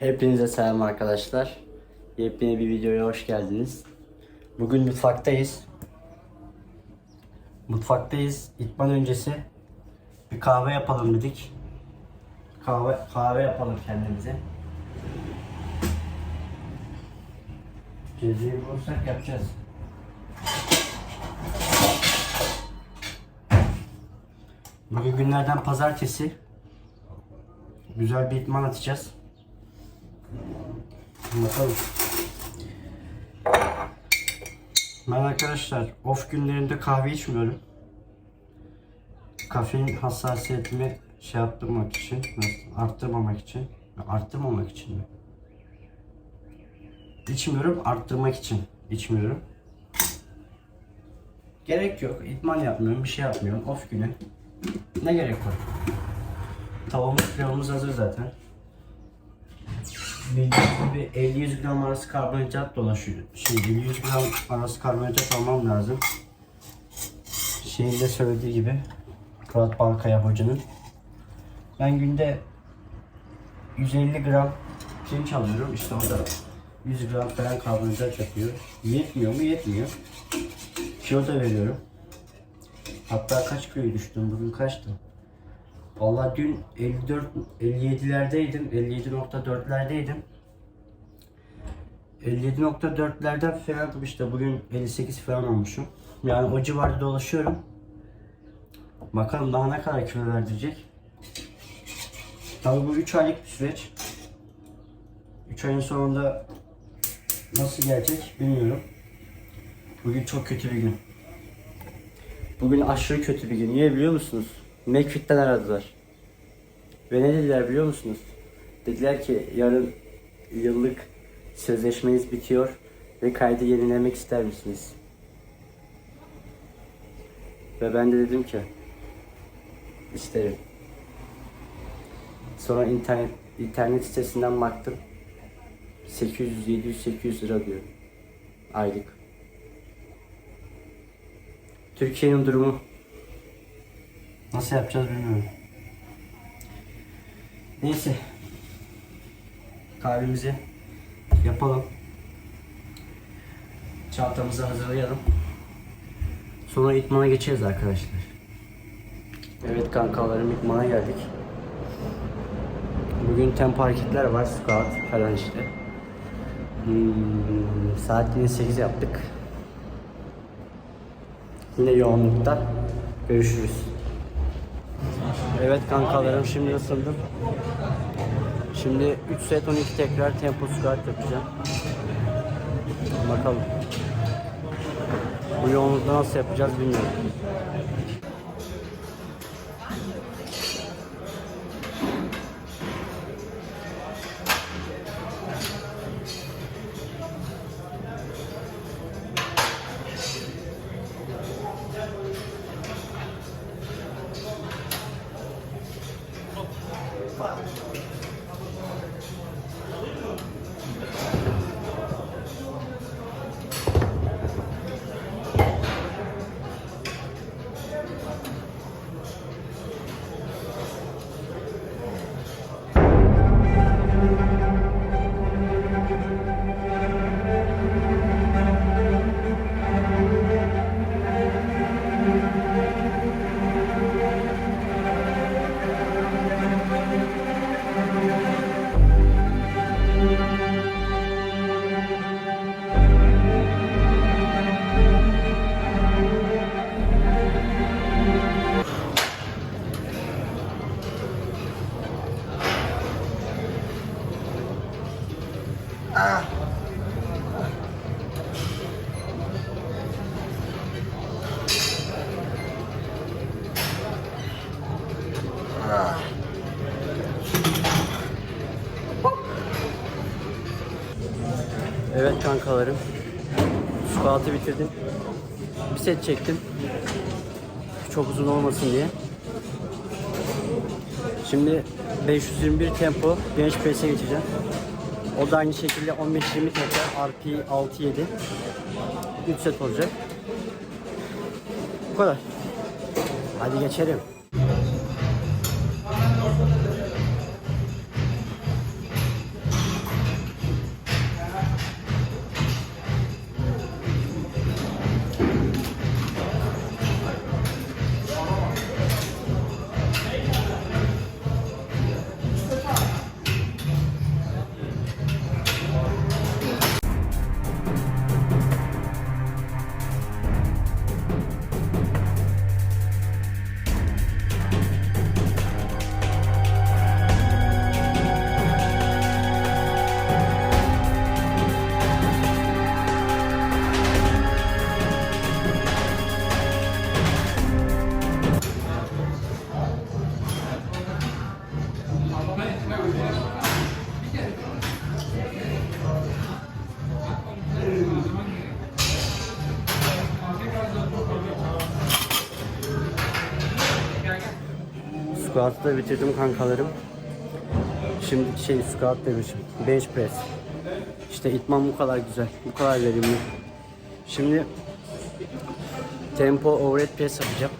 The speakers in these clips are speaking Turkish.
Hepinize selam arkadaşlar. Yepyeni bir videoya hoş geldiniz. Bugün mutfaktayız. Mutfaktayız. İtman öncesi bir kahve yapalım dedik. Kahve kahve yapalım kendimize. Cezveyi bulursak yapacağız. Bugün günlerden pazartesi. Güzel bir itman atacağız. Bakalım. Ben arkadaşlar off günlerinde kahve içmiyorum. Kafein hassasiyetimi şey yaptırmak için, arttırmamak için, arttırmamak için mi? İçmiyorum, arttırmak için içmiyorum. Gerek yok, itman yapmıyorum, bir şey yapmıyorum, off günü. Ne gerek var? Tavamız pilavımız hazır zaten. Bildiğiniz gibi 50-100 gram arası karbonhidrat dolaşıyor. Şey 50-100 gram arası karbonhidrat almam lazım. Şeyin de söylediği gibi Fırat Balkaya hocanın. Ben günde 150 gram pirinç alıyorum. İşte o da 100 gram falan karbonhidrat yapıyor. Yetmiyor mu? Yetmiyor. Kilo da veriyorum. Hatta kaç kilo düştüm? Bugün kaçtı? Vallahi dün 54 57'lerdeydim. 57.4'lerdeydim. 57.4'lerden falan işte bugün 58 falan olmuşum. Yani o civarda dolaşıyorum. Bakalım daha ne kadar kilo verdirecek. Tabii bu 3 aylık bir süreç. 3 ayın sonunda nasıl gelecek bilmiyorum. Bugün çok kötü bir gün. Bugün aşırı kötü bir gün. Niye biliyor musunuz? McFit'ten aradılar. Ve ne dediler biliyor musunuz? Dediler ki yarın yıllık sözleşmeniz bitiyor ve kaydı yenilemek ister misiniz? Ve ben de dedim ki isterim. Sonra internet internet sitesinden baktım. 800 700 800 lira diyor aylık. Türkiye'nin durumu Nasıl yapacağız bilmiyorum. Neyse. Kahvemizi yapalım. Çantamızı hazırlayalım. Sonra itmana geçeceğiz arkadaşlar. Evet kankalarım itmana geldik. Bugün tempo hareketler var, squat falan işte. Hmm, saat yine 8 yaptık. Yine yoğunlukta. Görüşürüz. Evet kankalarım şimdi ısındım. Şimdi 3 set 12 tekrar tempo squat yapacağım. Bakalım. Bu yoğunlukta nasıl yapacağız bilmiyorum. Evet kankalarım. Squat'ı bitirdim. Bir set çektim. Çok uzun olmasın diye. Şimdi 521 tempo genç press'e geçeceğim. O da aynı şekilde 15-20 tekrar RP 6-7 3 set olacak. Bu kadar. Hadi geçelim. Squat'ı da bitirdim kankalarım. Şimdi şey squat demişim. Bench press. İşte itman bu kadar güzel. Bu kadar verimli. Şimdi tempo overhead press yapacağım.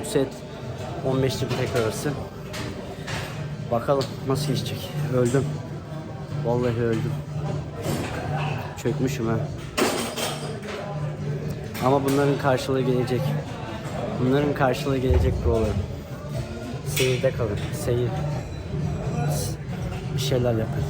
3 set 15'li bir tek arası. Bakalım nasıl geçecek. Öldüm. Vallahi öldüm. Çökmüşüm ha. Ama bunların karşılığı gelecek. Bunların karşılığı gelecek buralarım. Seyirde kalır. Seyir. Bir şeyler yapın.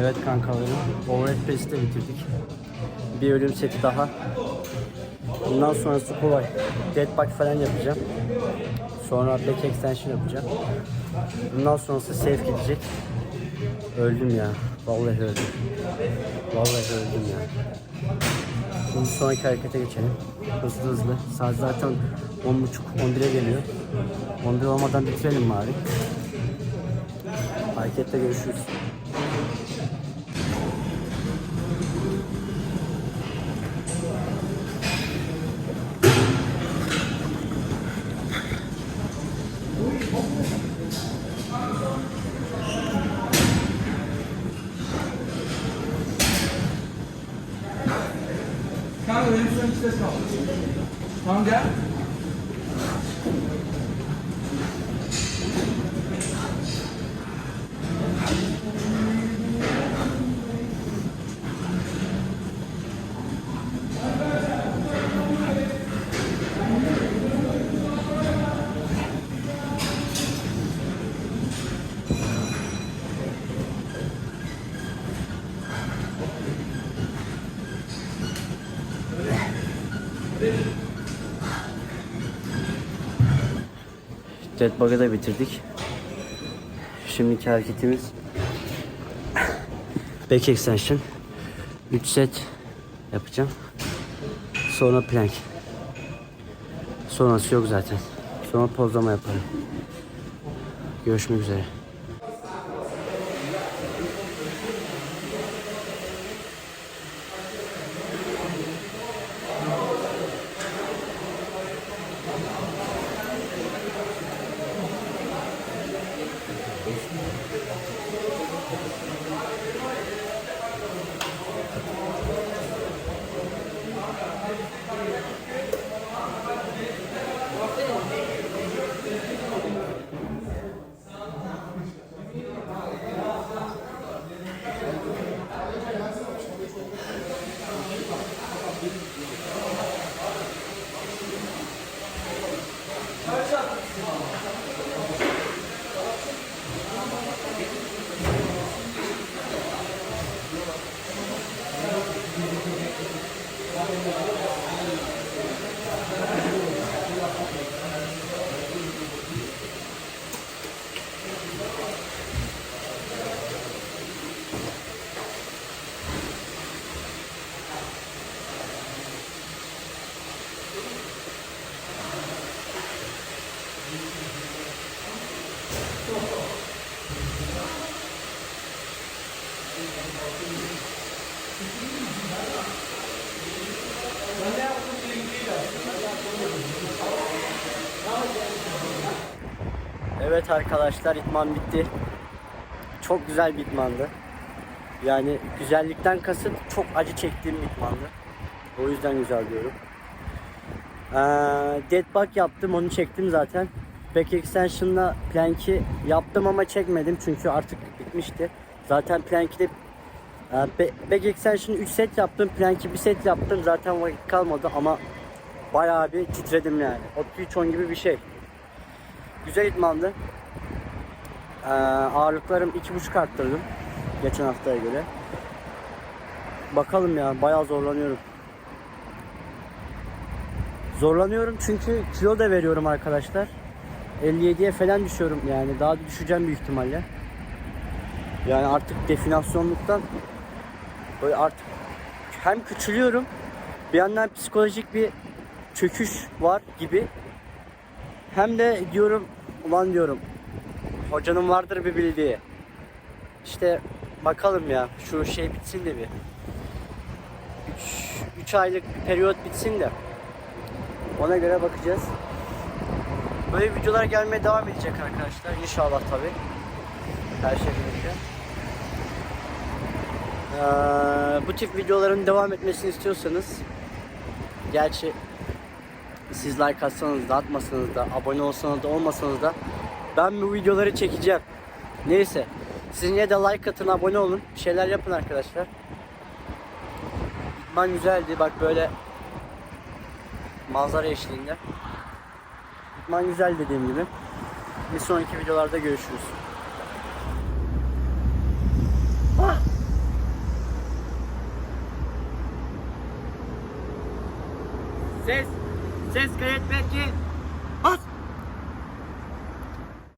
Evet kankalarım, overhead press'i de bitirdik. Bir ölüm seti daha. Bundan sonrası kolay. Dead bug falan yapacağım. Sonra back extension yapacağım. Bundan sonrası safe gidecek. Öldüm ya. Vallahi öldüm. Vallahi öldüm ya. Şimdi sonraki harekete geçelim. Hızlı hızlı. Saat zaten 10.30 11'e geliyor. 11 olmadan bitirelim bari. Harekette görüşürüz. なんで？Dead bug'ı da bitirdik. Şimdiki hareketimiz back extension. 3 set yapacağım. Sonra plank. Sonrası yok zaten. Sonra pozlama yaparım. Görüşmek üzere. Evet arkadaşlar itman bitti. Çok güzel bir itmandı. Yani güzellikten kasıt çok acı çektiğim bir itmandı. O yüzden güzel diyorum. Ee, Deadbug yaptım onu çektim zaten. Back Extension'la Plank'i yaptım ama çekmedim çünkü artık bitmişti. Zaten Plank'i de e, Back Extension'ı 3 set yaptım. Plank'i bir set yaptım. Zaten vakit kalmadı ama bayağı bir titredim yani. 33 10 gibi bir şey. Güzel idmandı. Ee, ağırlıklarım 2.5 arttırdım. Geçen haftaya göre. Bakalım ya bayağı zorlanıyorum. Zorlanıyorum çünkü kilo da veriyorum arkadaşlar. 57'ye falan düşüyorum yani daha da düşeceğim büyük ihtimalle. Yani artık definasyonluktan böyle artık hem küçülüyorum bir yandan psikolojik bir çöküş var gibi. Hem de diyorum ulan diyorum hocanın vardır bir bildiği. İşte bakalım ya şu şey bitsin de bir. 3 aylık bir periyot bitsin de ona göre bakacağız. Böyle videolar gelmeye devam edecek arkadaşlar. İnşallah tabi. Her şey birlikte. Ee, bu tip videoların devam etmesini istiyorsanız gerçi siz like atsanız da atmasanız da abone olsanız da olmasanız da ben bu videoları çekeceğim. Neyse. Siz yine de like atın, abone olun. Bir şeyler yapın arkadaşlar. İdman güzeldi. Bak böyle manzara eşliğinde. İdman güzel dediğim gibi. Bir sonraki videolarda görüşürüz. Ah! Ses! Ses kayıt belki.